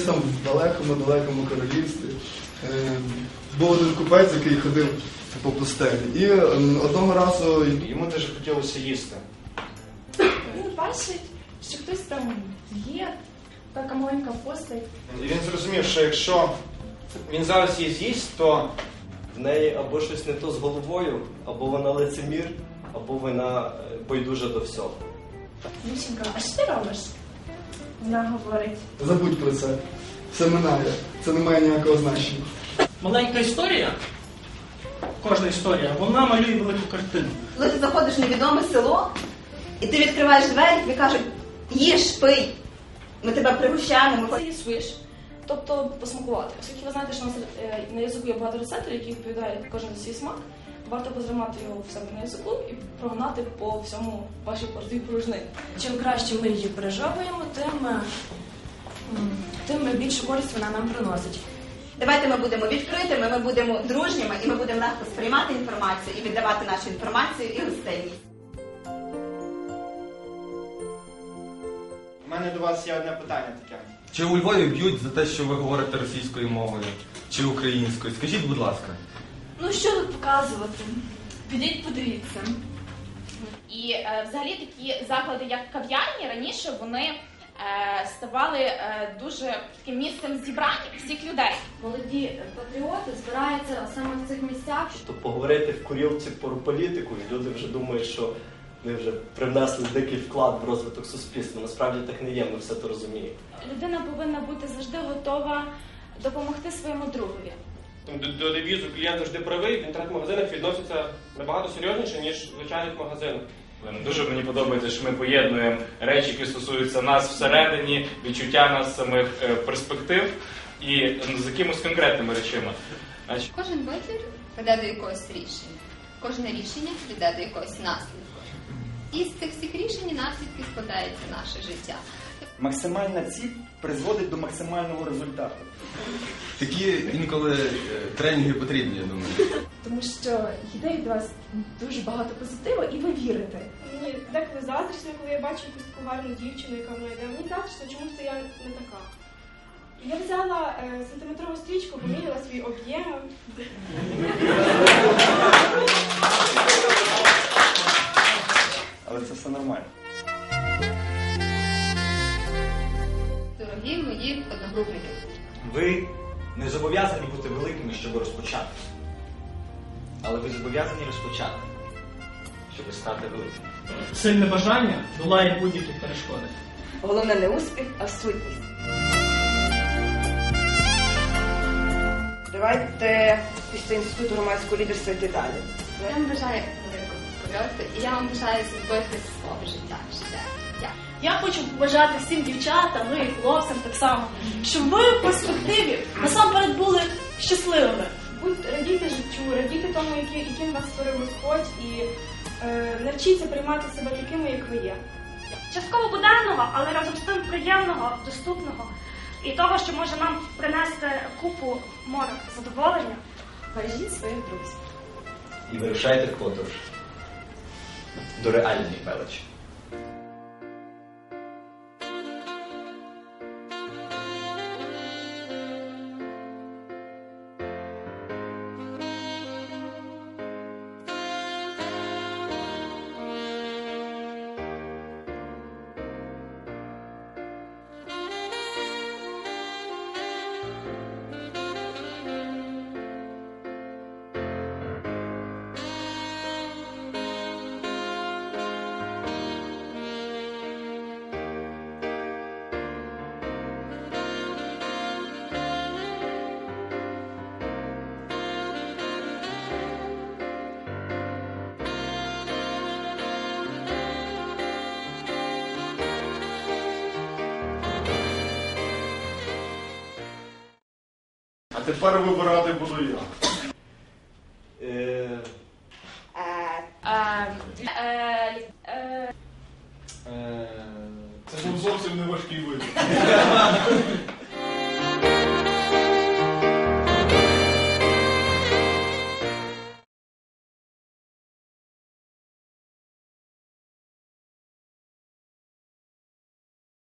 десь там в далекому, далекому королівстві е, був один купець, який ходив по пустелі. І е, одного разу Йому дуже хотілося їсти. Він бачить, що хтось там є, така маленька постать. І він зрозумів, що якщо він зараз її з'їсть, то В неї або щось не то з головою, або вона лицемір, або вона е, байдужа до всього. Дівчинка, а що ти робиш? Вона говорить. забудь про це. Все минає. Це не має ніякого значення. Маленька історія, кожна історія, вона малює велику картину. Коли ти заходиш в невідоме село, і ти відкриваєш двері, тобі кажуть, їж, пий, ми тебе пригощаємо. ми Це є свиш, тобто посмакувати. Оскільки ви знаєте, що у нас е, на язику є багато рецепторів, які відповідають кожен за свій смак, варто позримати його в себе на язику і прогнати по всьому вашій портовій порожнині. Чим краще ми її пережовуємо, тим, е, тим більшу користь вона нам приносить. Давайте ми будемо відкритими, ми будемо дружніми, і ми будемо легко сприймати інформацію і віддавати нашу інформацію і гостинність. У мене до вас є одне питання таке. Чи у Львові б'ють за те, що ви говорите російською мовою чи українською? Скажіть, будь ласка. Ну що тут показувати? Підіть, подивіться. І е, взагалі такі заклади, як кав'ярні, раніше вони е, ставали е, дуже таким місцем зібрання всіх людей. Молоді патріоти збираються саме в цих місцях. Тобто поговорити в курілці про політику, і люди вже думають, що ми вже привнесли дикий вклад в розвиток суспільства. Насправді так не є, ми все то розуміємо. Людина повинна бути завжди готова допомогти своєму другові. Там до, до девізу клієнт завжди правий, в інтернет-магазинах відноситься набагато серйозніше, ніж в звичайних магазинах. Дуже мені подобається, що ми поєднуємо речі, які стосуються нас всередині, відчуття нас самих е, перспектив і з якимось конкретними речами. Значить, Кожен вибір веде до якогось рішення. Кожне рішення веде до якогось наслідку. І з цих всіх рішень і наслідків складається наше життя. Максимальна ціль призводить до максимального результату. Такі інколи е, тренінги потрібні, я думаю. Тому що йде від вас дуже багато позитиву, і ви вірите. Мені деколи заздрісно, коли я бачу якусь таку гарну дівчину, яка в мене йде. Мені заздрісно, чомусь це я не така. Я взяла е, сантиметрову стрічку, поміряла свій об'єм. Ви не зобов'язані бути великими, щоб розпочати. Але ви зобов'язані розпочати, щоб стати великими. Сильне бажання долає будь-які перешкоди. Головне не успіх, а сутність. Давайте після інституту громадського лідерства йти далі. Я вам бажаю великого польоту і я вам бажаю зробити свого життя. життя. Я хочу побажати всім дівчатам, ну і хлопцям так само, щоб ви в перспективі насамперед були щасливими. Будь радійте життю, радійте тому, який- яким вас створив Господь, і е, навчіться приймати себе такими, як ви є. частково буденного, але разом з тим приємного, доступного і того, що може нам принести купу море задоволення. Бережіть своїх друзів. І вирушайте в подорож до реальної величі. Тепер вибирати буду я. Е, Е, е, Це був зовсім не важкий вибір.